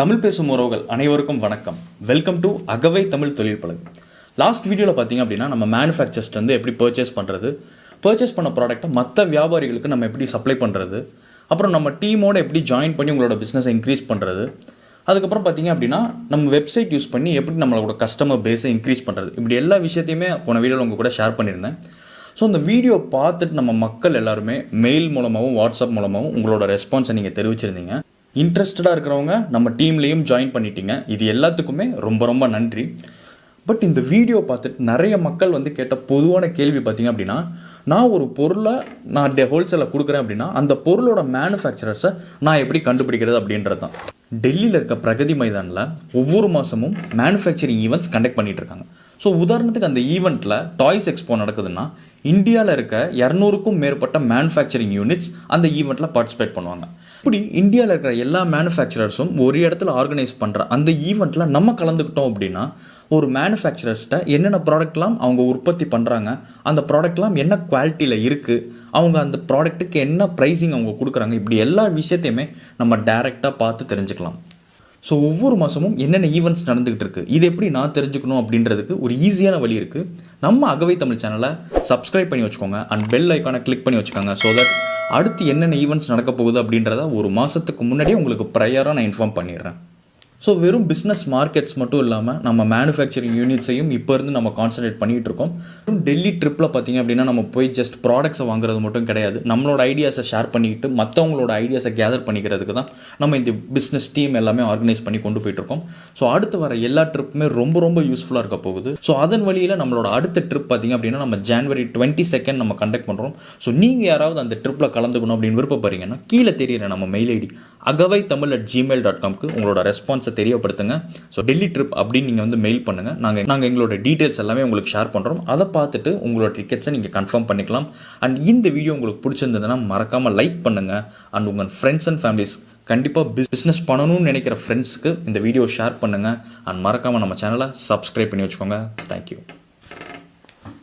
தமிழ் பேசும் உறவுகள் அனைவருக்கும் வணக்கம். வெல்கம் டு அகவை தமிழ் தொழில் பழகு லாஸ்ட் வீடியோவில் பார்த்தீங்க அப்படின்னா நம்ம மேனுஃபேக்சர்ஸ்ட் வந்து எப்படி பர்ச்சேஸ் பண்ணுறது பர்ச்சேஸ் பண்ண ப்ராடக்ட்டை மற்ற வியாபாரிகளுக்கு நம்ம எப்படி சப்ளை பண்ணுறது அப்புறம் நம்ம டீமோட எப்படி ஜாயின் பண்ணி உங்களோட பிஸ்னஸை இன்க்ரீஸ் பண்ணுறது அதுக்கப்புறம் பார்த்தீங்க அப்படின்னா நம்ம வெப்சைட் யூஸ் பண்ணி எப்படி நம்மளோட கஸ்டமர் பேஸை இன்க்ரீஸ் பண்ணுறது இப்படி எல்லா விஷயத்தையுமே போன வீடியோவில் உங்கள் கூட ஷேர் பண்ணியிருந்தேன். ஸோ அந்த வீடியோ பார்த்துட்டு நம்ம மக்கள் எல்லாருமே மெயில் மூலமாகவும் வாட்ஸ்அப் மூலமாகவும் உங்களோட ரெஸ்பான்ஸை நீங்கள் தெரிவிச்சிருந்தீங்க. இன்ட்ரெஸ்டடாக இருக்கிறவங்க நம்ம டீம்லேயும் ஜாயின் பண்ணிட்டீங்க. இது எல்லாத்துக்குமே ரொம்ப ரொம்ப நன்றி. பட் இந்த வீடியோ பார்த்துட்டு நிறைய மக்கள் வந்து கேட்ட பொதுவான கேள்வி பார்த்திங்க அப்படின்னா நான் ஒரு பொருளை நான் டே ஹோல்சேலில் கொடுக்குறேன் அப்படின்னா அந்த பொருளோட மேனுஃபேக்சரர்ஸை நான் எப்படி கண்டுபிடிக்கிறது அப்படின்றது தான். டெல்லியில் இருக்க பிரகதி மைதானில் ஒவ்வொரு மாதமும் மேனுஃபேக்சரிங் ஈவெண்ட்ஸ் கண்டக்ட் பண்ணிகிட்ருக்காங்க இருக்காங்க. ஸோ உதாரணத்துக்கு அந்த ஈவெண்ட்டில் டாய்ஸ் எக்ஸ்போ நடக்குதுன்னா இந்தியாவில் இருக்க இரநூறுக்கும் மேற்பட்ட மேனுஃபேக்சரிங் யூனிட்ஸ் அந்த ஈவெண்ட்டில் பார்ட்டிசிபேட் பண்ணுவாங்க. இப்படி இந்தியாவில் இருக்கிற எல்லா மேனுஃபேக்சரர்ஸும் ஒரு இடத்துல ஆர்கனைஸ் பண்ணுற அந்த ஈவெண்ட்டில் நம்ம கலந்துக்கிட்டோம் அப்படின்னா ஒரு மேனுஃபேக்சரர்ஸ்கிட்ட என்னென்ன ப்ராடக்ட்லாம் அவங்க உற்பத்தி பண்ணுறாங்க அந்த ப்ராடக்ட்லாம் என்ன குவாலிட்டியில் இருக்குது அவங்க அந்த ப்ராடக்ட்டுக்கு என்ன ப்ரைஸிங் அவங்க கொடுக்குறாங்க இப்படி எல்லா விஷயத்தையுமே நம்ம டைரெக்டாக பார்த்து தெரிஞ்சுக்கலாம். ஸோ ஒவ்வொரு மாதமும் என்னென்ன ஈவெண்ட்ஸ் நடந்துகிட்டு இருக்குது இது எப்படி நான் தெரிஞ்சுக்கணும் அப்படின்றதுக்கு ஒரு ஈஸியான வழி இருக்குது நம்ம அகவை தமிழ் சேனலை சப்ஸ்கிரைப் பண்ணி வச்சுக்கோங்க அண்ட் பெல் ஐக்கானை கிளிக் பண்ணி வச்சுக்கோங்க ஸோ தட் அடுத்து என்னென்ன ஈவெண்ட்ஸ் நடக்க போகுது அப்படின்றத ஒரு மாதத்துக்கு முன்னாடியே உங்களுக்கு ப்ரையராக நான் இன்ஃபார்ம் பண்ணிடுறேன். ஸோ வெறும் பிஸ்னஸ் மார்க்கெட்ஸ் மட்டும் இல்லாமல் நம்ம மேனுஃபேக்சரிங் யூனிட்ஸையும் இப்போ இருந்து நம்ம கான்சன்ட்ரேட் பண்ணிகிட்டு இருக்கோம். டெல்லி ட்ரிப்பில் பார்த்திங்க அப்படின்னா நம்ம போய் ஜஸ்ட் ப்ராடக்ட்ஸை வாங்குறது மட்டும் கிடையாது. நம்மளோட ஐடியாஸை ஷேர் பண்ணிக்கிட்டு மற்றவங்களோட ஐடியாஸை கேதர் பண்ணிக்கிறதுக்கு தான் நம்ம இந்த பிஸ்னஸ் டீம் எல்லாமே ஆர்கனைஸ் பண்ணி கொண்டு போயிட்டுருக்கோம் ஸோ அடுத்து வர எல்லா ட்ரிப்புமே ரொம்ப ரொம்ப யூஸ்ஃபுல்லாக இருக்க போகுது. ஸோ அதன் வழியில் நம்மளோட அடுத்த ட்ரிப் பார்த்தீங்க அப்படின்னா நம்ம ஜான்வரி டுவெண்ட்டி செகண்ட் நம்ம கண்டக்ட் பண்ணுறோம் ஸோ நீங்கள் யாராவது அந்த ட்ரிப்பில் கலந்துக்கணும் அப்படின்னு விருப்பப்படுறீங்கன்னா கீழே தெரியிற நம்ம mail ID Agavai Tamil at Gmail dot காம்க்கு உங்களோட ரெஸ்பான்ஸை தெரியப்படுத்துங்க. ஸோ டெல்லி ட்ரிப் அப்படின்னு நீங்கள் வந்து மெயில் பண்ணுங்கள் நாங்கள் நாங்கள் எங்களோட டீட்டெயில்ஸ் எல்லாமே உங்களுக்கு ஷேர் பண்ணுறோம் அதை பார்த்துட்டு உங்களோட டிக்கெட்ஸை நீங்கள் கன்ஃபார்ம் பண்ணிக்கலாம். அண்ட் இந்த வீடியோ உங்களுக்கு பிடிச்சிருந்ததுன்னா மறக்காமல் லைக் பண்ணுங்கள் அண்ட் உங்கள் ஃப்ரெண்ட்ஸ் அண்ட் ஃபேமிலிஸ் கண்டிப்பாக பிஸ்னஸ் பண்ணணும்னு நினைக்கிற ஃப்ரெண்ட்ஸுக்கு இந்த வீடியோ ஷேர் பண்ணுங்கள் அண்ட் மறக்காமல் நம்ம சேனலை சப்ஸ்கிரைப் பண்ணி வச்சுக்கோங்க. தேங்க்யூ